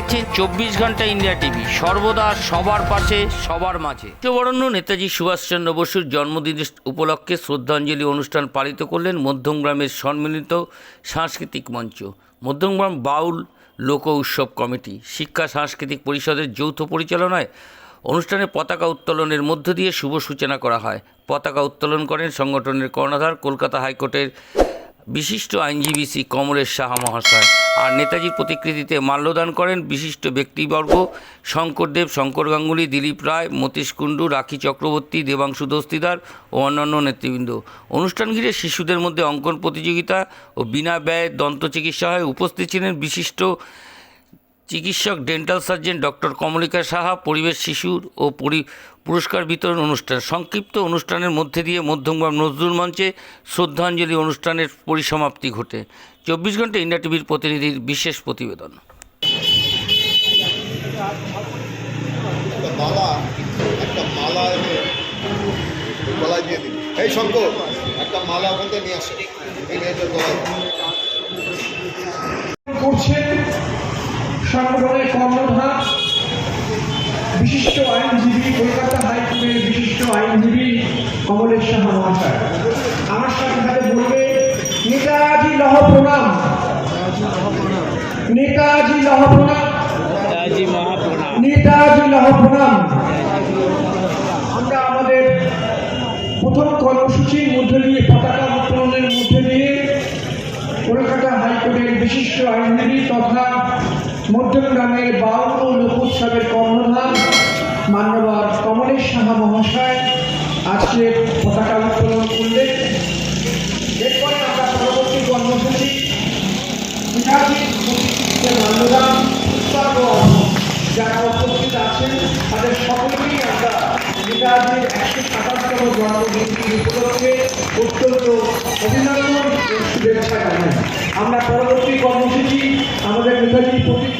দেখছেন চব্বিশ ঘণ্টা ইন্ডিয়া টিভি। সর্বদা সবার পাশে, সবার মাঝে। বিশ্ববরণ্য নেতাজি সুভাষচন্দ্র বসুর জন্মদিন উপলক্ষে শ্রদ্ধাঞ্জলি অনুষ্ঠান পালিত করলেন মধ্যমগ্রামের সম্মিলিত সাংস্কৃতিক মঞ্চ। মধ্যমগ্রাম বাউল লোক উৎসব কমিটি। শিক্ষা সাংস্কৃতিক পরিষদের যৌথ পরিচালনায় অনুষ্ঠানে পতাকা উত্তোলনের মধ্য দিয়ে শুভ সূচনা করা হয়। পতাকা উত্তোলন করেন সংগঠনের কর্ণধার কলকাতা হাইকোর্টের বিশিষ্ট আইনজীবী শ্রী কমলেশ সাহা মহাশয় আর নেতাজির প্রতিকৃতিতে মাল্যদান করেন বিশিষ্ট ব্যক্তিবর্গ শঙ্করদেব, শঙ্কর গাঙ্গুলি, দিলীপ রায়, মতীশ কুণ্ডু, রাখি চক্রবর্তী, দেবাংশু দস্তিদার ও অন্যান্য নেতৃবৃন্দ। অনুষ্ঠান ঘিরে শিশুদের মধ্যে অঙ্কন প্রতিযোগিতা ও বিনা ব্যয়ে দন্ত চিকিৎসা হয় উপস্থিত ছিলেন বিশিষ্ট চিকিৎসক dental surgeon doctor Kamalika Saha পরিবেশ শিশুর ও পরি পুরস্কার বিতরণ অনুষ্ঠান। সংক্ষিপ্ত অনুষ্ঠানের মধ্যে দিয়ে মধ্যমগ্রাম নজরুল মঞ্চে শ্রদ্ধাঞ্জলি অনুষ্ঠানের পরিসমাপ্তি ঘটে। চব্বিশ ঘণ্টা ইন্ডিয়া টিভির প্রতিনিধির বিশেষ প্রতিবেদন। এই শঙ্কর একটা মালা ওখান নিয়ে আসো। সংগঠনের কর্ণধার বিশিষ্ট আইনজীবী কলকাতা হাইকোর্টের বিশিষ্ট আইনজীবী কমলেশ সাহা মহাশয়। আমার সাথে সাথে বলবে নেতাজি লহ প্রণাম। নেতাজি লহ প্রণাম। নেতাজি লহ প্রণাম। আমরা আমাদের প্রথম কর্মসূচির মধ্যে দিয়ে পতাকা উত্তোলনের মধ্যে দিয়ে কলকাতা হাইকোর্টের বিশিষ্ট আইনজীবী তথা মধ্যমগ্রামের বাউন্ন লোকোৎসবের কর্ণধার, মান্যবর কমলেশ সাহা মহাশয়, আজকে পতাকা উত্তোলন করলেন এরপরে আমরা পরবর্তী কর্মসূচি উৎসর্গ অর্পণ। যারা উপস্থিত আছেন, তাদের সকলকেই আমরা নেতাজির একশো সাতাশতম জন্মদিনটি উপলক্ষে অত্যন্ত অভিনন্দন শুভেচ্ছা জানাই আমরা পরবর্তী কর্মসূচি আমাদের নেতাজি প্রতিকৃতি